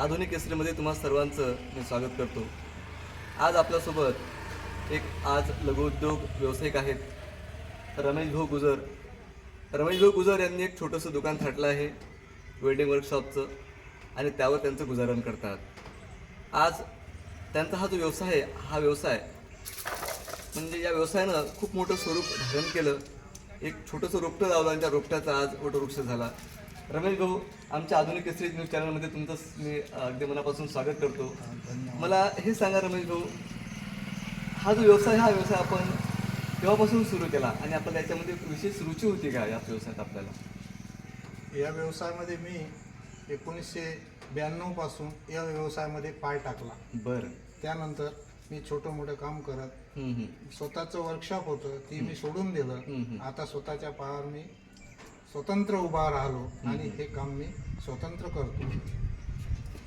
आधुनिक केसरीमध्ये तुम्हा सर्वांचं मी स्वागत करतो. आज आपल्यासोबत एक आज लघुउद्योग व्यावसायिक आहेत रमेश भाऊ गुजर. रमेश भाऊ गुजर यांनी एक छोटंसं दुकान थाटलं आहे वेल्डिंग वर्कशॉपचं आणि त्यावर त्यांचं गुजारण करतात. आज त्यांचा हा जो व्यवसाय आहे हा व्यवसाय म्हणजे या व्यवसायानं खूप मोठं स्वरूप धारण केलं. एक छोटंसं रोपटं लावलं आणि त्या रोपट्याचा आज वटवृक्ष झाला. रमेश भाऊ आमच्या आधुनिक केसरी न्यूज चॅनलमध्ये तुमचं मी अगदी मनापासून स्वागत करतो. मला हे सांगा रमेश भाऊ हा जो व्यवसाय हा व्यवसाय आपण केव्हापासून सुरू केला आणि आपल्याला याच्यामध्ये विशेष रुची होती का या व्यवसायात आपल्याला? या व्यवसायामध्ये मी एकोणीसशे ब्याण्णवपासून या व्यवसायामध्ये पाय टाकला. बरं. त्यानंतर मी छोटं मोठं काम करत. स्वतःचं वर्कशॉप होतं ती मी सोडून दिलं. आता स्वतःच्या पायावर मी स्वतंत्र उभा राहिलो आणि हे काम मी स्वतंत्र करतो.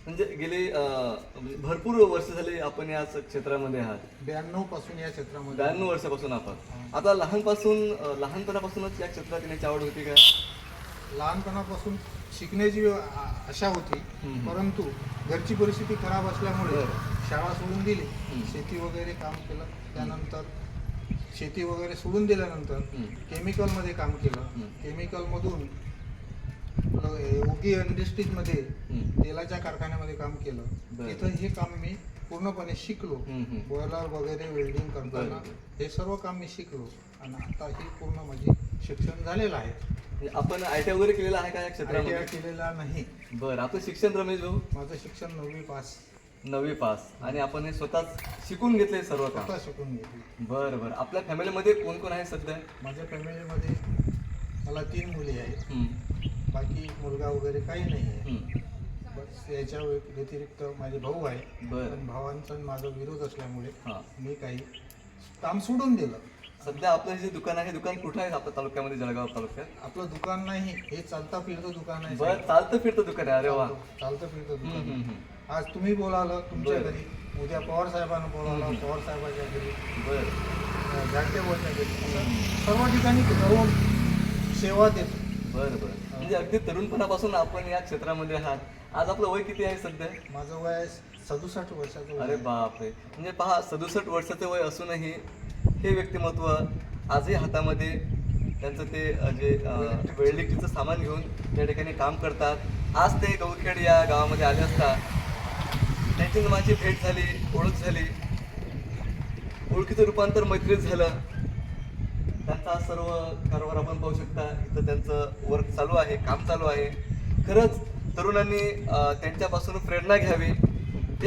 म्हणजे गेले अं, म्हणजे भरपूर वर्ष झाले आपण या क्षेत्रामध्ये आहात. ब्याण्णवपासून या क्षेत्रामध्ये. ब्याण्णव वर्षापासून आपण आता लहानपासून अं, लहानपणापासूनच या क्षेत्रात येण्याची आवड होती का? लहानपणापासून शिकण्याची आ- आशा होती हम्म. परंतु घरची परिस्थिती खराब असल्यामुळे बरं. शाळा सोडून दिली. शेती वगैरे काम केलं. त्यानंतर शेती वगैरे सोडून दिल्यानंतर. केमिकलमध्ये काम केलं. केमिकलमधून ओगी इंडस्ट्रीजमध्ये. तेलाच्या कारखान्यामध्ये काम केलं. तिथं हे काम मी पूर्णपणे शिकलो. बॉयलर वगैरे वेल्डिंग करताना. हे सर्व काम मी शिकलो आणि आता हे पूर्ण माझे शिक्षण झालेलं आहे म्हणजे आपण आय टी वगैरे केलेला आहे का या आय केलेला नाही बरं आपलं शिक्षण रमेश भाऊ माझं शिक्षण नववी पास नववी पास. आणि आपण हे स्वतःच शिकून घेतले सर्व काम. स्वतः शिकून घेतली बरं बरं. आपल्या फॅमिलीमध्ये कोण कोण आहे सध्या? माझ्या फॅमिलीमध्ये मला तीन मुली आहेत. हम्म, बाकी मुलगा वगैरे काही नाही आहे. हम्म. बस याच्या व्यतिरिक्त माझे भाऊ आहे बरं. पण भावांचा आणि माझा विरोध असल्यामुळे हां. मी काही काम सोडून दिलं. सध्या आपलं हे जे दुकान आहे हे दुकान कुठं आहे आपल्या तालुक्यामध्ये जळगाव तालुक्यात? आपलं दुकान नाही हे चालता फिरतं दुकान आहे. बरं चालतं फिरतं दुकान आहे. अरे वा. चालतं- फिरतं हम्म, दुकान हम्म, आहे. हम्म. आज तुम्ही बोलावलं तुमच्या बरं. घरी. उद्या पवार साहेबांना बोलावलं हम्म. पवार साहेबाच्या घरी. बरं. जागतेवरच्या घरी. असं सर्व ठिकाणी जाऊन सेवा देतो. बरं बरं. म्हणजे अगदी तरुणपणापासून आपण या क्षेत्रामध्ये आहात. आज आपलं वय किती आहे सध्या? माझं वय सदुसष्ट वर्षाचं वय अरे आहे. बापरे. म्हणजे पहा सदुसष्ट वर्षाचं वय असूनही हे व्यक्तिमत्व आजही हातामध्ये त्यांचं ते अ, जे वेल्डिंगचं सामान घेऊन त्या ठिकाणी काम करतात. आज ते गौरखेड या गावामध्ये आले असता त्यांची माझी भेट झाली ओळख झाली. ओळखीचं रूपांतर मैत्रीत झालं. त्यांचा सर्व कारभार आपण पाहू शकता. इथं त्यांचं वर्क चालू आहे काम चालू आहे. खरंच तरुणांनी त्यांच्यापासून प्रेरणा घ्यावी.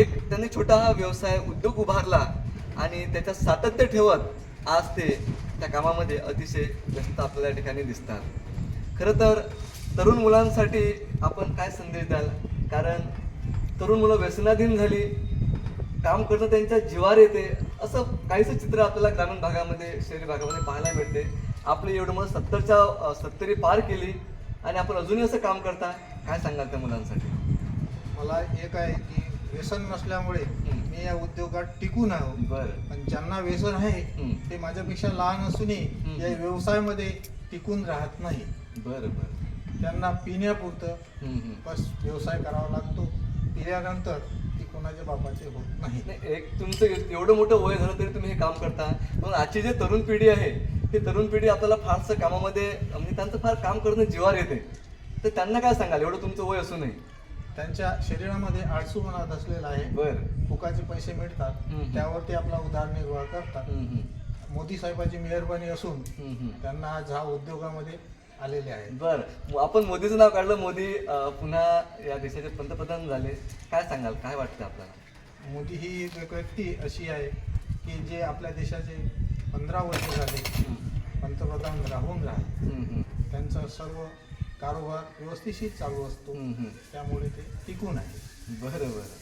एक त्यांनी छोटा हा व्यवसाय उद्योग उभारला आणि त्याच्यात सातत्य ठेवत आज ते त्या कामामध्ये अतिशय व्यस्त आपल्याला या ठिकाणी दिसतात. खरं तर तरुण मुलांसाठी आपण काय संदेश द्याल? कारण तरुण मुलं व्यसनाधीन झाली काम करणं त्यांच्या जिवार येते असं काहीसं चित्र आपल्याला ग्रामीण भागामध्ये शहरी भागामध्ये पाहायला मिळते आपली एवढं मग सत्तरच्या सत्तरी पार केली आणि आपण अजूनही असं काम करता काय सांगाल त्या मुलांसाठी मला एक आहे की व्यसन नसल्यामुळे. मी या उद्योगात टिकून आहे बरं पण ज्यांना व्यसन आहे. ते माझ्यापेक्षा लहान असूनही. या व्यवसायामध्ये टिकून राहत नाही बरं बरं त्यांना पिण्यापुरतं. बस व्यवसाय करावा लागतो पिल्यानंतर ती कोणाच्या बापाचे होत नाही. नाही एक तुमचं एवढं मोठं वय झालं तरी तुम्ही हे काम करता. पण आजची जी तरुण पिढी आहे ती तरुण पिढी आपल्याला फारसं कामामध्ये म्हणजे त्यांचं फार काम करणं जिवार येते. तर त्यांना काय सांगाल? एवढं तुमचं वय असूनही. त्यांच्या शरीरामध्ये आळसूपणा असलेला आहे. बरं. फुकाचे पैसे मिळतात. हम्म. त्यावर ते आपला उदरनिर्वाह करतात. मोदी साहेबांची मेहरबानी असून. त्यांना आज हा उद्योगामध्ये आलेले आहेत. बर. आपण मोदीचं नाव काढलं मोदी पुन्हा या देशाचे पंतप्रधान झाले. काय सांगाल? काय वाटतं आपल्याला? मोदी ही एक व्यक्ती अशी आहे की जे आपल्या देशाचे पंधरा वर्ष झाले पंतप्रधान राहून राहिले. त्यांचा सर्व कारोबार व्यवस्थिशीर चालू असतो. त्यामुळे ते टिकून आहे. बरं बरं.